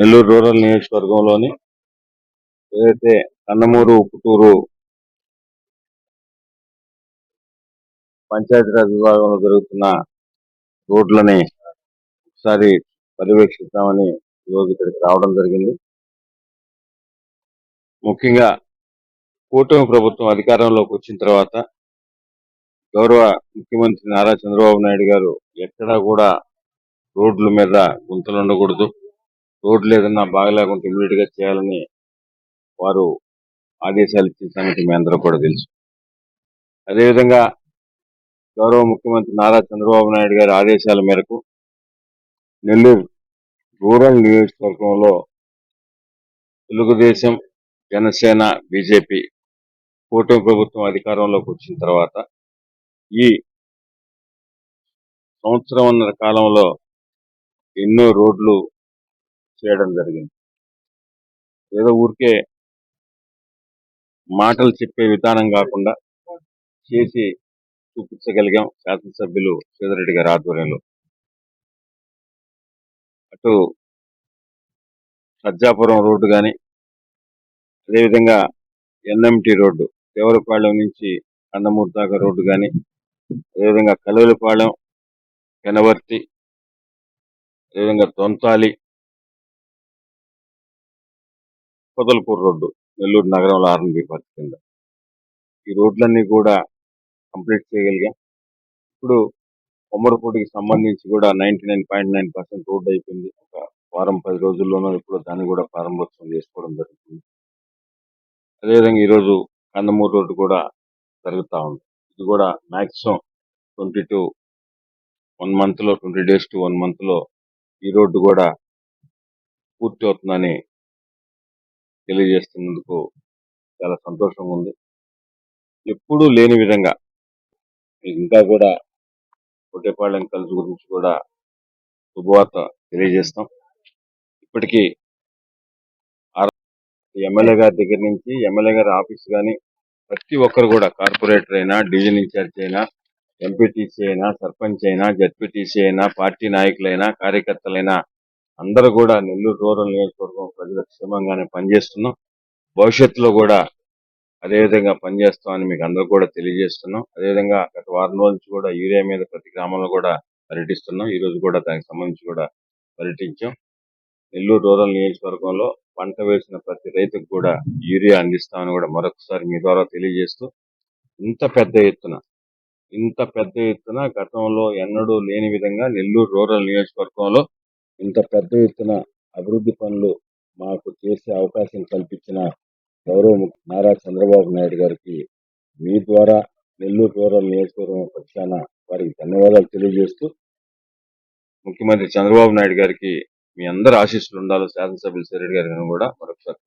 Nellore rural నియోజకవర్గంలోని ఏదైతే కన్నమూరు ఉప్పుటూరు పంచాయతీరాజ్ విభాగంలో జరుగుతున్న రోడ్లని ఒకసారి పర్యవేక్షిద్దామని ఈరోజు ఇక్కడికి రావడం జరిగింది. ముఖ్యంగా కూటమి ప్రభుత్వం అధికారంలోకి వచ్చిన తర్వాత గౌరవ ముఖ్యమంత్రి నారా చంద్రబాబు నాయుడు గారు ఎక్కడా కూడా రోడ్ల మీద గుంతలు ఉండకూడదు రోడ్లు ఏదన్నా బాగలేకుంటే ఇమీడియట్గా చేయాలని వారు ఆదేశాలు ఇచ్చిన సంగతి మీ అందరూ కూడా తెలుసు. అదేవిధంగా గౌరవ ముఖ్యమంత్రి నారా చంద్రబాబు నాయుడు గారి ఆదేశాల మేరకు నెల్లూరు రూరల్ నియోజకవర్గంలో తెలుగుదేశం జనసేన బీజేపీ కూటమి ప్రభుత్వం అధికారంలోకి వచ్చిన తర్వాత ఈ సంవత్సరంన్నర కాలంలో ఎన్నో రోడ్లు చేయడం జరిగింది. ఏదో ఊరికే మాటలు చెప్పే విధానం కాకుండా చేసి చూపించగలిగాం శాసనసభ్యులు సీతారెడ్డి గారి ఆధ్వర్యంలో. అటు సజ్జాపురం రోడ్డు కానీ అదేవిధంగా ఎన్ఎంటి రోడ్డు దేవరపాళెం నుంచి కందమూరు దాకా రోడ్డు కానీ అదేవిధంగా కలువలపాళెం పెనవర్తి అదేవిధంగా తొంతాలి పొదలపూర్ రోడ్డు నెల్లూరు నగరంలో ఆర్ఎన్బి పార్క్ కింద. ఈ రోడ్లన్నీ కూడా కంప్లీట్ చేయగలిగా. ఇప్పుడు కొమ్మరపూటికి సంబంధించి కూడా ninety nine point nine percent road అయిపోయింది. ఒక వారం పది రోజుల్లోనూ ఇప్పుడు దాన్ని కూడా ప్రారంభోత్సవం చేసుకోవడం జరుగుతుంది. అదేవిధంగా ఈరోజు కందమూరు రోడ్డు కూడా జరుగుతూ ఉంది. ఇది కూడా మ్యాక్సిమం ట్వంటీ టు వన్ మంత్లో ట్వంటీ డేస్ టు వన్ మంత్లో ఈ రోడ్డు కూడా పూర్తి అవుతుందని తెలియజేస్తున్నందుకు చాలా సంతోషంగా ఉంది ఎప్పుడూ లేని విధంగా మీకు ఇంకా కూడా కొట్టేపాళెం కలిసి గురించి కూడా శుభవార్త తెలియజేస్తాం. ఇప్పటికీ ఎమ్మెల్యే గారి దగ్గర నుంచి ఎమ్మెల్యే గారి ఆఫీస్ కానీ ప్రతి ఒక్కరు కూడా కార్పొరేటర్ అయినా డివిజన్ ఇన్ఛార్జ్ అయినా ఎంపీటీసీ అయినా సర్పంచ్ అయినా జడ్పీటీసీ అయినా పార్టీ నాయకులైనా కార్యకర్తలైనా అందరూ కూడా నెల్లూరు రూరల్ నియోజకవర్గం ప్రజల క్షేమంగానే పనిచేస్తున్నాం. భవిష్యత్తులో కూడా అదేవిధంగా పనిచేస్తామని మీకు అందరూ కూడా తెలియజేస్తున్నాం. అదేవిధంగా గత వారం రోజు నుంచి కూడా యూరియా మీద ప్రతి గ్రామంలో కూడా పర్యటిస్తున్నాం. ఈ రోజు కూడా దానికి సంబంధించి కూడా పర్యటించాం. నెల్లూరు రూరల్ నియోజకవర్గంలో పంట వేసిన ప్రతి రైతుకు కూడా యూరియా అందిస్తామని కూడా మరొకసారి మీ ద్వారా తెలియజేస్తూ ఇంత పెద్ద ఎత్తున ఇంత పెద్ద ఎత్తున గతంలో ఎన్నడూ లేని విధంగా నెల్లూరు రూరల్ నియోజకవర్గంలో ఇంత పెద్ద ఎత్తున అభివృద్ధి పనులు మాకు చేసే అవకాశం కల్పించిన గౌరవ నారా చంద్రబాబు నాయుడు గారికి మీ ద్వారా నెల్లూరు రూరల్ నియోజకవర్గం పక్షాన వారికి ధన్యవాదాలు తెలియజేస్తూ ముఖ్యమంత్రి చంద్రబాబు నాయుడు గారికి మీ అందరి ఆశీస్సులు ఉండాలి శాసనసభ్యులు సిరెడ్డి గారిని కూడా మరొకసారి